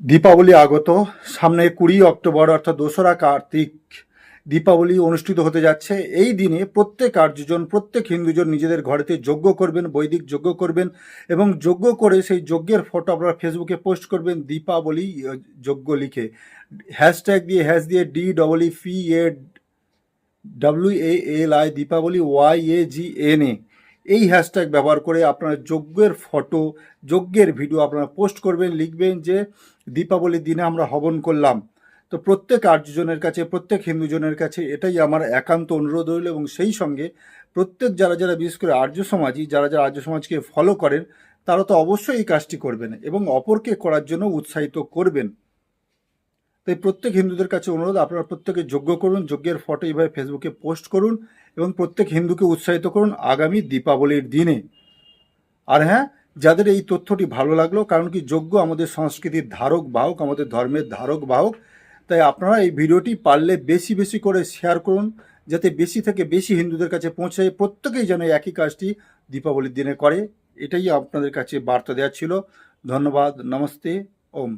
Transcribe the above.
দীপাবলি আগত। সামনে কুড়ি অক্টোবর, অর্থাৎ দোসরা কার্তিক, দীপাবলি অনুষ্ঠিত হতে যাচ্ছে। এই দিনে প্রত্যেক আর্যজন, প্রত্যেক হিন্দুজন নিজেদের ঘরেতে যজ্ঞ করবেন, বৈদিক যজ্ঞ করবেন এবং যজ্ঞ করে সেই যজ্ঞের ফটো আপনারা ফেসবুকে পোস্ট করবেন, দীপাবলি যজ্ঞ লিখে। হ্যাশট্যাগ দিয়ে, হ্যাশ দিয়ে D double E P A W A L I Deepawali Y A G N A এই হ্যাশট্যাগ ব্যবহার করে আপনারা যজ্ঞের ফটো যজ্ঞের ভিডিও আপনারা পোস্ট করবেন, লিখবেন যে, দীপাবলির দিনে আমরা হবন করলাম। তো প্রত্যেক আর্যজনের কাছে, প্রত্যেক হিন্দুজনের কাছে এটাই আমার একান্ত অনুরোধ রইল এবং সেই সঙ্গে প্রত্যেক যারা যারা, বিশেষ করে আর্য সমাজই, যারা যারা আর্য সমাজকে ফলো করেন, তারা তো অবশ্যই এই কাজটি করবেন এবং অপরকে করার জন্য উৎসাহিত করবেন। তাই প্রত্যেক হিন্দুদের কাছে অনুরোধ, আপনারা প্রত্যেকে যোগ্য করুন যজ্ঞের ফটো এইভাবে ফেসবুকে পোস্ট করুন এবং প্রত্যেক হিন্দুকে উৎসাহিত করুন আগামী দীপাবলির দিনে। আর হ্যাঁ যাদের এই তথ্যটি ভালো লাগল, কারণ কি যোগ্য আমাদের সংস্কৃতির ধারক বাহক, আমাদের ধর্মের ধারক বাহক, তাই আপনারা এই ভিডিওটি পারলে বেশি বেশি করে শেয়ার করুন, যাতে বেশি থেকে বেশি হিন্দুদের কাছে পৌঁছায় প্রত্যেকেই যেন একই কাজটি দীপাবলির দিনে করে। এটাই আপনাদের কাছে বার্তা দেওয়া ছিল। ধন্যবাদ, নমস্তে, ওম।